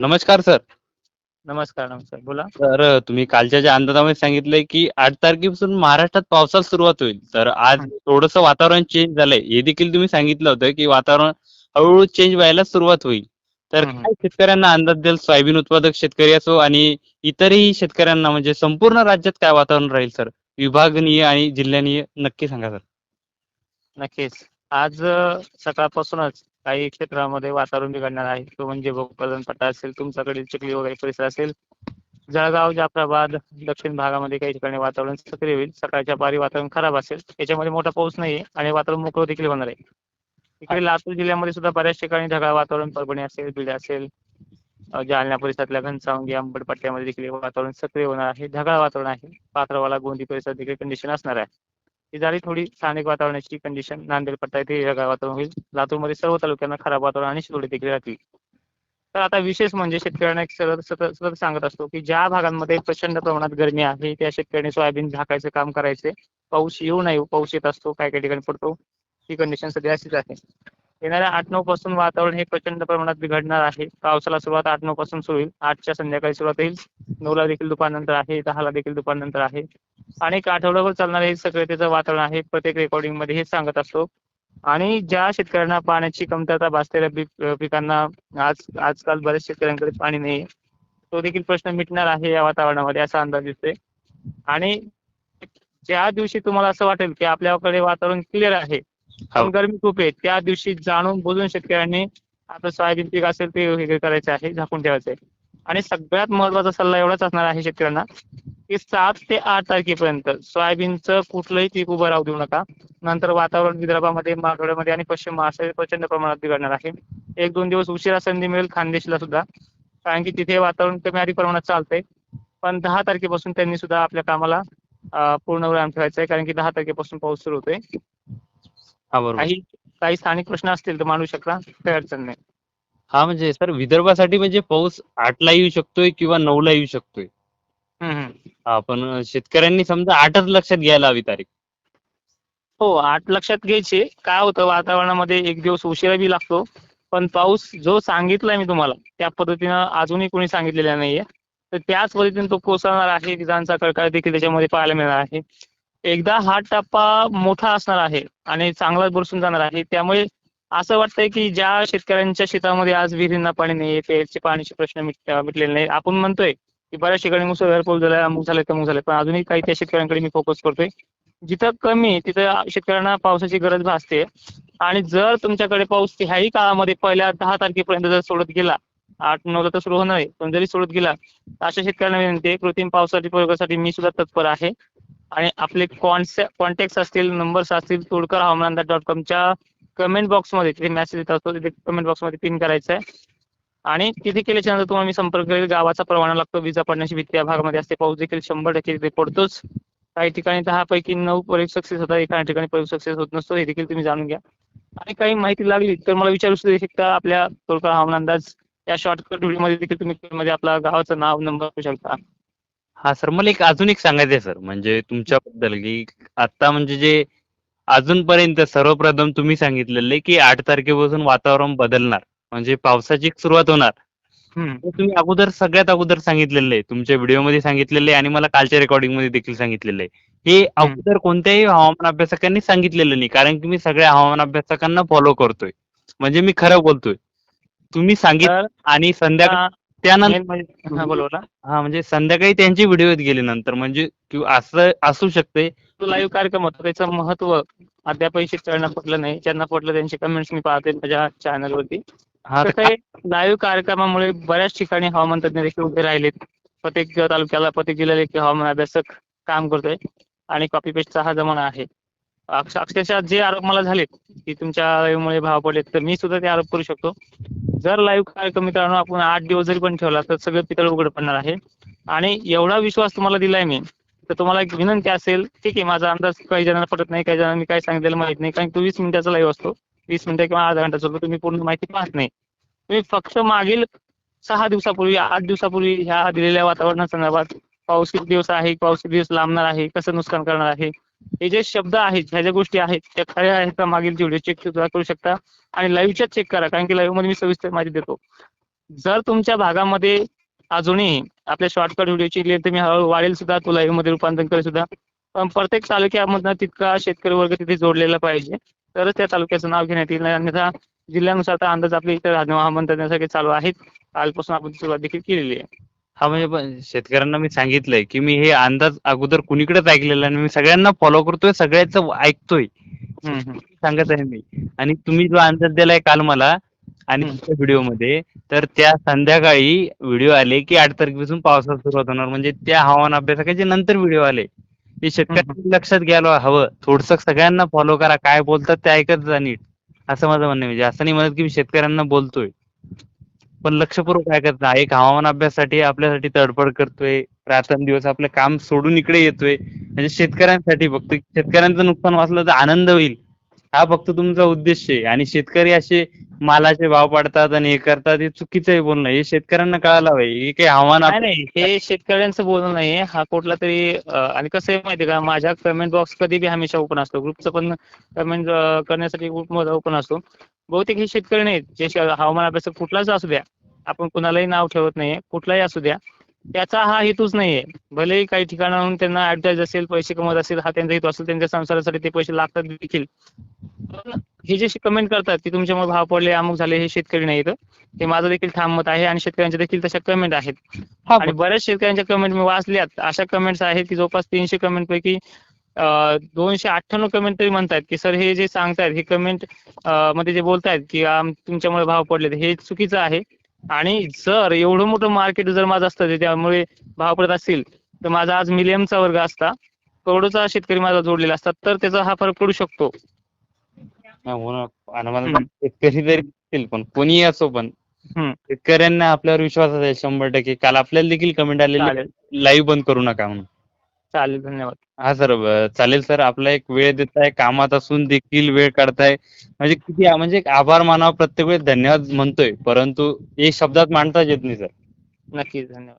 नमस्कार सर. नमस्कार नमस्कार. बोला. तर तुम्ही कालच्या ज्या अंदाजामध्ये सांगितलंय की आठ तारखेपासून महाराष्ट्रात पावसाला सुरुवात होईल. तर आज थोडस वातावरण चेंज झालंय. हे देखील तुम्ही सांगितलं होतं की वातावरण हळूहळू चेंज व्हायला सुरुवात होईल. तर. काय शेतकऱ्यांना अंदाज द्याल? सोयाबीन उत्पादक शेतकरी असो आणि इतरही शेतकऱ्यांना म्हणजे संपूर्ण राज्यात काय वातावरण राहील सर? विभागनीय आणि जिल्ह्यानीय नक्की सांगा सर. नक्कीच. आज सकाळपासूनच काही क्षेत्रामध्ये वातावरण बिघडणार आहे. तो म्हणजे भोकरदन पट्टा असेल तुमच्याकडे चिखली वगैरे परिसर असेल. जळगाव जाफराबाद दक्षिण भागामध्ये काही ठिकाणी वातावरण सक्रिय होईल. सकाळच्या पारी वातावरण खराब असेल. याच्यामध्ये मोठा पाऊस नाहीये आणि वातावरण मोकळं देखील होणार आहे. इकडे लातूर जिल्ह्यामध्ये सुद्धा बऱ्याच ठिकाणी ढगाळ वातावरण परभणी असेल बीड असेल. जालना परिसरातल्या घनसावंगी अंबड पट्ट्यामध्ये देखील वातावरण सक्रिय होणार आहे. ढगाळ वातावरण आहे. पात्रवाला गोंदी परिसरात देखील कंडिशन असणार आहे. ही झाली थोडी स्थानिक वातावरणाची कंडिशन नांदेड पडता येथे ढगाळ वातावरण होईल. लातूरमध्ये सर्व तालुक्यांना खराब वातावरण आणि शिरोडी देखील राहतील. तर आता विशेष म्हणजे शेतकऱ्यांना एक सतत सतत सांगत असतो की ज्या भागांमध्ये प्रचंड प्रमाणात गरमी आहे त्या शेतकऱ्यांनी सोयाबीन झाकायचं काम करायचे. पाऊस येऊ नाही पाऊस येत असतो काही काही ठिकाणी पडतो ही कंडिशन सध्या अशीच आहे. येणाऱ्या आठ नऊ पासून वातावरण हे प्रचंड प्रमाणात बिघडणार आहे. पावसाला सुरुवात आठ नऊ पासून सुरू होईल. आठच्या संध्याकाळी सुरुवात होईल. नऊला देखील दुपारनंतर आहे. दहाला देखील दुपारनंतर आहे. आणि एक आठवड्याभर चालणारे हे सक्रियतेचं वातावरण आहे. प्रत्येक रेकॉर्डिंगमध्ये हे सांगत असतो. आणि ज्या शेतकऱ्यांना पाण्याची कमतरता भासते पिकांना आज आजकाल बऱ्याच शेतकऱ्यांकडे पाणी नाही तो देखील प्रश्न मिटणार आहे या वातावरणामध्ये असा अंदाज दिसतोय. आणि ज्या दिवशी तुम्हाला असं वाटेल की आपल्याकडे वातावरण क्लिअर आहे हो. पण गरमी खूप आहे. त्या दिवशी जाणून बुजून शेतकऱ्यांनी आपलं सोयाबीन पीक असेल ते हे करायचं आहे झाकून ठेवायचं आहे. आणि सगळ्यात महत्त्वाचा सल्ला एवढाच असणार आहे शेतकऱ्यांना की सात ते आठ तारखेपर्यंत सोयाबीनचं कुठलंही पीक उभं राहू देऊ नका. नंतर वातावरण विदर्भामध्ये मराठवाड्यामध्ये आणि पश्चिम महाराष्ट्रात प्रचंड प्रमाणात बिघडणार आहे. एक दोन दिवस उशिरा संधी मिळेल खानदेशला सुद्धा कारण की तिथे वातावरण कमी अधिक प्रमाणात चालतंय. पण दहा तारखेपासून त्यांनी सुद्धा आपल्या कामाला पूर्ण विराम ठेवायचा आहे कारण की दहा तारखेपासून पाऊस सुरू होतोय. काही काही स्थानिक प्रश्न असतील तर मांडू शकता काही अडचण नाही. हा म्हणजे सर विदर्भासाठी म्हणजे पाऊस आठला येऊ शकतोय किंवा नऊला येऊ शकतोय? हम्म, हम्म. हा पण शेतकऱ्यांनी समजा आठच लक्षात घ्यायला हवी तारीख. हो आठ लक्षात घ्यायचे. काय होतं वातावरणामध्ये एक दिवस उशिरा बी लागतो पण पाऊस जो सांगितलाय मी तुम्हाला त्या पद्धतीनं अजूनही कोणी सांगितलेला नाहीये. तर त्याच पद्धतीने तो कोसळणार आहे विजांचा कडकड देखील त्याच्यामध्ये पाहायला मिळणार आहे. एकदा हा टप्पा मोठा असणार आहे आणि चांगला बरसून जाणार आहे. त्यामुळे असं वाटतंय की ज्या शेतकऱ्यांच्या शेतामध्ये आज विहिरींना पाणी नाही प्यायचे पाण्याचे प्रश्न मिटलेले नाही आपण म्हणतोय की बऱ्याच ठिकाणी मुसळधार पाऊस झाला अमुक झालं तमुक झालं. पण अजूनही काही त्या शेतकऱ्यांकडे मी फोकस करतोय. जिथं कमी आहे, तिथं शेतकऱ्यांना पावसाची गरज भासते. आणि जर तुमच्याकडे पाऊस ह्याही काळामध्ये पहिल्या दहा तारखेपर्यंत जर सोडत गेला आठ नऊ तर सुरू होणार आहे. पण जरी सोडत गेला तर अशा शेतकऱ्यांना विनंती आहे कृत्रिम पावसाच्या प्रयोगासाठी मी सुद्धा तत्पर आहे. आणि आपले कॉन्टॅक्ट असतील नंबर्स असतील तोडकर हवामान डॉट कॉमच्या कमेंट बॉक्समध्ये तिथे मेसेज येत असतो तिथे कमेंट बॉक्समध्ये पिन करायचं आहे आणि तिथे केल्याच्यानंतर तुम्हाला मी संपर्क करेल? गावाचा परवाना लागतो विजा पडण्याची भीती या भागामध्ये असते. पाऊस देखील शंभर टक्के तिथे पडतोच. काही ठिकाणी दहा पैकी नऊ प्रयोग सक्सेस होतात एका ठिकाणी प्रयोग सक्सेस होत नसतो हे देखील तुम्ही जाणून घ्या. आणि काही माहिती लागली तर मला विचारू सुद्धा शकता आपल्या तोडकर हवामान अंदाज या शॉर्टकट व्हिडिओमध्ये देखील तुम्ही आपला गावाचं नाव नंबर करू शकता. हा सर मला एक अजून एक सांगायचं आहे सर म्हणजे तुमच्याबद्दल की आता म्हणजे जे अजूनपर्यंत सर्वप्रथम तुम्ही सांगितलेलं आहे की आठ तारखेपासून वातावरण बदलणार म्हणजे पावसाची सुरुवात होणार. हम्म. हे तुम्ही अगोदर सगळ्यात अगोदर सांगितलेलं आहे तुमच्या व्हिडिओमध्ये सांगितलेलं आहे आणि मला कालच्या रेकॉर्डिंगमध्ये देखील सांगितलेलं. आहे हे अगोदर कोणत्याही हवामान अभ्यासकांनी सांगितलेलं नाही कारण की मी सगळ्या हवामान अभ्यासकांना फॉलो करतोय. म्हणजे मी खरं बोलतोय. तुम्ही सांगितलं तर आणि संध्याकाळी त्यानंतर म्हणजे- हा बोला हा म्हणजे संध्याकाळी त्यांचे व्हिडिओ गेले नंतर. म्हणजे किंवा असं असू शकते. तो लाईव्ह कार्यक्रम होता. त्याचं महत्त्व अद्यापही शेतकऱ्यांना पटलं नाही. ज्यांना पटलं त्यांचे कमेंट्स मी पाहते माझ्या चॅनल वरती. लाईव्ह कार्यक्रमामुळे बऱ्याच ठिकाणी हवामान तज्ञ देखील उभे राहिलेत. प्रत्येक तालुक्याला प्रत्येक जिल्ह्याला एक हवामान अभ्यासक काम करतोय. आणि कॉपी पेस्टचा हा जमाना आहे. अक्षरशः जे आरोप मला झालेत की तुमच्या लाईव्हमुळे भाव पडलेत तर मी सुद्धा ते आरोप करू शकतो. जर लाईव्ह कार्यक्रम मित्रांनो आपण आठ दिवस जरी पण ठेवला तर सगळं पितळ उघड पडणार आहे. आणि एवढा विश्वास तुम्हाला दिलाय मी तर तुम्हाला एक विनंती असेल ठीक आहे माझा अंदाज काही जणांना पटत नाही काही जणांना मी काय सांगितलेलं माहीत नाही कारण तो वीस मिनिटाचा लाईव्ह असतो. वीस मिनिटं किंवा अर्धा घंटा चालतो तुम्ही पूर्ण माहिती पाहत नाही. तुम्ही फक्त मागील सहा दिवसापूर्वी आठ दिवसापूर्वी ह्या दिलेल्या वातावरणासंदर्भात पाऊस किती दिवस आहे पाऊस किती दिवस लांबणार आहे कसं नुकसान करणार आहे हे जे शब्द आहेत ह्या ज्या गोष्टी आहेत त्या खऱ्या आहेत का मागील व्हिडिओ चेक सुद्धा करू शकता. आणि लाईव्हच्या चेक करा कारण की लाईव्हमध्ये मी सविस्तर माहिती देतो. जर तुमच्या भागामध्ये अजूनही आपल्या शॉर्टकट व्हिडिओची लेंथ मी हळूहळू वाढेल सुद्धा तो लाईव्हमध्ये रूपांतर करेल सुद्धा पण प्रत्येक तालुक्यामधनं तितका शेतकरी वर्ग तिथे जोडलेला पाहिजे. तरच त्या तालुक्याचं नाव घेण्यात येईल. अन्यथा जिल्ह्यानुसार अंदाज आपल्या इतर हवामान तज्ञासाठी चालू आहेत. कालपासून आपण सुरुवात देखील केलेली आहे. हा म्हणजे पण शेतकऱ्यांना मी सांगितलंय की मी हे अंदाज अगोदर कुणीकडेच ऐकलेला आणि मी सगळ्यांना फॉलो करतोय सगळ्याच ऐकतोय. सांगत आहे मी. आणि तुम्ही जो अंदाज दिलाय काल मला आणि हम्म. तुमच्या व्हिडिओमध्ये तर त्या संध्याकाळी व्हिडिओ आले की आठ तारखेपासून पावसाला सुरुवात होणार. म्हणजे त्या हवामान अभ्यासकाचे नंतर व्हिडिओ आले. ते शेतकऱ्यांनी लक्षात घ्यायला हवं. थोडस सगळ्यांना फॉलो करा. काय बोलतात ते ऐकत जा नीट. असं माझं म्हणणं आहे. म्हणजे असं नाही म्हणत की मी शेतकऱ्यांना बोलतोय. पण लक्षपूर्वक काय करत नाही. एक हवामान अभ्यासासाठी आपल्यासाठी तडफड करतोय. रात्रंदिवस आपलं काम सोडून इकडे येतोय. म्हणजे शेतकऱ्यांसाठी फक्त. शेतकऱ्यांचं नुकसान वाचलं तर आनंद होईल. हा फक्त तुमचा उद्देश आहे. आणि शेतकरी असे मालाचे भाव पाडतात आणि हे करतात हे चुकीचं आहे बोलणं हे शेतकऱ्यांना कळायला हवं हे काही हवामान नाही नाही हे शेतकऱ्यांचं बोलणं नाहीये हा कुठला तरी आणि कसं आहे माहितीये का? माझ्या कमेंट बॉक्स कधी बी हमेशा ओपन असतो. ग्रुपचं पण कमेंट करण्यासाठी ग्रुपमध्ये ओपन असतो. बहुतेक हे शेतकरी नाहीत. जे श- हवामान अभ्यासक कुठलाच असू द्या. आपण कुणालाही नाव ठेवत नाहीये. कुठलाही असू द्या. त्याचा हा हेतूच नाहीये भलेही काही ठिकाणाहून त्यांना ऍडव्हर्टाईज असेल पैसे कमवत असेल हा त्यांचा हेतू असेल त्यांच्या संसारासाठी ते पैसे लागतात देखील. पण हे जे कमेंट करतात की तुमच्यामुळे भाव पडले अमुक झाले हे शेतकरी नाहीत हे माझं देखील ठाम मत आहे आणि शेतकऱ्यांच्या देखील तशा कमेंट आहेत. आणि बऱ्याच शेतकऱ्यांच्या कमेंट मी वाचल्यात. अशा कमेंट्स आहेत की जवळपास तीनशे कमेंट पैकी दोनशे अठ्ठ्याण्णव कमेंट तरी म्हणतायत की सर हे जे सांगतायत हे कमेंटमध्ये जे बोलतायत की तुमच्यामुळे भाव पडले हे चुकीचं आहे. आणि जर एवढं मोठं मार्केट जर माझं असतं त्यामुळे भाव पडत असतील तर माझा आज मिलियनचा वर्ग असता. करोडोचा शेतकरी माझा जोडलेला असता तर त्याचा हा फरक पडू शकतो. हा, हो ना. आणि मला. शेतकरी तरी असतील पण कोणीही असो पण. शेतकऱ्यांना आपल्यावर विश्वास आहे शंभर टक्के काल आपल्याला देखील कमेंट आलेली लाईव्ह बंद करू नका म्हणून चालेल धन्यवाद हा सर चालेल सर आपला एक वेळ देताय कामात असून देखील वेळ काढताय म्हणजे किती म्हणजे एक आभार मानावा प्रत्येक वेळेस धन्यवाद म्हणतोय परंतु एक शब्दात मांडताच येत नाही सर नक्कीच धन्यवाद